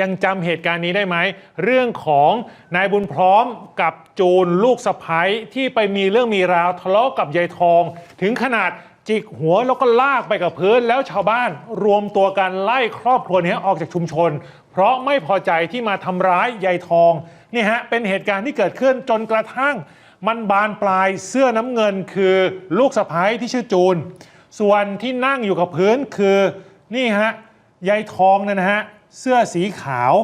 ยังจำเหตุการณ์นี้ได้ไหม เรื่องของนายบุญพร้อมกับจูนลูกสะพ้ยที่ไปมีเรื่องมีราวทะเลาะกับยายทอง ถึงขนาดจิกหัวแล้วก็ลากไปกับพื้นแล้วชาวบ้านรวมตัวกันไล่ครอบครัวนี้ออกจากชุมชน เพราะไม่พอใจที่มาทำร้ายยายทองนี่ฮะเป็นเหตุการณ์ที่เกิดขึ้นจนกระทั่ง มันบานปลายเสื้อน้ำเงินคือลูกสะพ้ยที่ชื่อจูน ส่วนที่นั่งอยู่กับพื้นคือนี่ฮะยายทองนะฮะ เสื้อสีขาว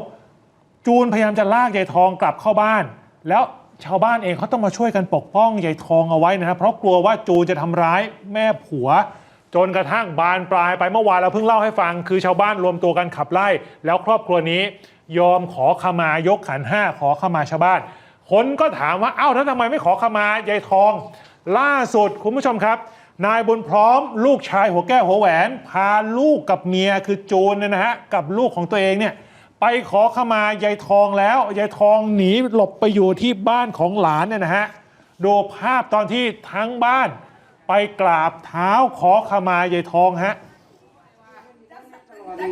จูนพยายามจะลากยายทองกลับเข้าบ้าน แล้วชาวบ้านเองเขาต้องมาช่วยกันปกป้องยายทองเอาไว้นะครับเพราะกลัวว่าจูนจะทำร้ายแม่ผัว จนกระทั่งบานปลายไปเมื่อวานเราเพิ่งเล่าให้ฟัง คือชาวบ้านรวมตัวกันขับไล่ แล้วครอบครัวนี้ ยอมขอขมายกขันห้าขอขมาชาวบ้าน คนก็ถามว่าเอ้าแล้วทำไมไม่ขอขมายายทอง ล่าสุดคุณผู้ชมครับ นายบุญพร้อมลูกชายหัวแก้วหัวแหวน พาลูกกับเมียคือจูนเนี่ยนะฮะกับลูกของตัวเองเนี่ยไปขอขมายายทองแล้วยายทองหนีหลบไปอยู่ที่บ้านของหลานเนี่ยนะฮะดูภาพตอนที่ทั้งบ้าน ไปกราบเท้าขอขมายายทองฮะ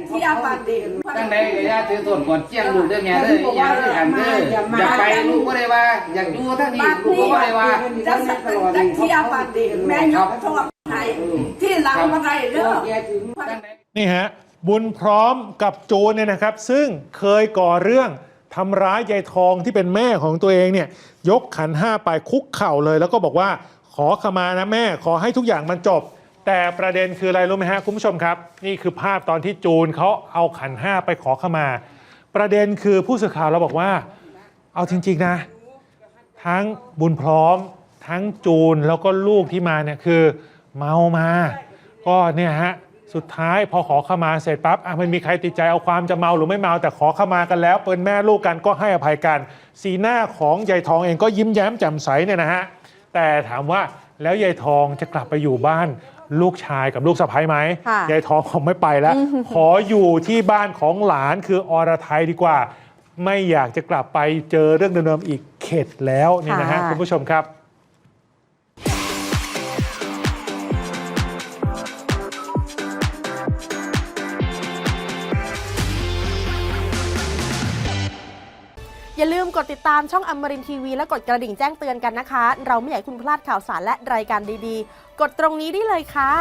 ที่อาบานเด็กตั้งใดก็อย่าถือส่วนก่อนเจียงลูกเด้อแม่เด้ออย่าถือกันเด้ออยากไปลูกก็ได้ว่า อยากอยู่ทั้งนี้บ้านลูกนี้ก็ได้ว่าจังสักจังที่อาบานเด็กแม่ยกโทษให้ที่หลังมาได้เด้อตั้งใดนี่ฮะบุญพร้อมกับจูนเนี่ยนะครับ ซึ่งเคยก่อเรื่องทำร้ายยายทองที่เป็นแม่ของตัวเองเนี่ยยกขันห้าไปคุกเข่าเลย แล้วก็บอกว่าขอขมานะแม่ขอให้ทุกอย่างมันจบ แต่ประเด็นคืออะไรรู้ไหมฮะคุณผู้ชมครับ นี่คือภาพตอนที่จูนเขาเอาขันห้าไปขอขมา ประเด็นคือผู้สื่อข่าวเราบอกว่า เอาจริงๆนะ ทั้งบุญพร้อม ทั้งจูนแล้วก็ลูกที่มาเนี่ยคือเมามา ก็เนี่ยฮะสุดท้ายพอขอขมาเสร็จปั๊บอะไม่มีใครติดใจเอาความจะเมาหรือไม่เมาแต่ขอขมากันแล้วเป็นแม่ลูกกันก็ให้อภัยกัน สีหน้าของยายทองเองก็ยิ้มแย้มแจ่มใสเนี่ยนะฮะแต่ถามว่าแล้วยายทองจะกลับไปอยู่บ้าน ลูกชายกับลูกสะใภ้ไหมค่ะยายทองคงไม่ไปแล้ว ขออยู่ที่บ้านของหลานคืออรไทยดีกว่า ไม่อยากจะกลับไปเจอเรื่องเดิมๆอีกเข็ดแล้วนี่นะฮะค่ะ คุณผู้ชมครับ อย่าลืมกดติดตามช่องอมรินทีวีและกดกระดิ่งแจ้งเตือนกันนะคะ เราไม่อยากให้คุณพลาดข่าวสารและรายการดีๆ กดตรงนี้ได้เลยค่ะ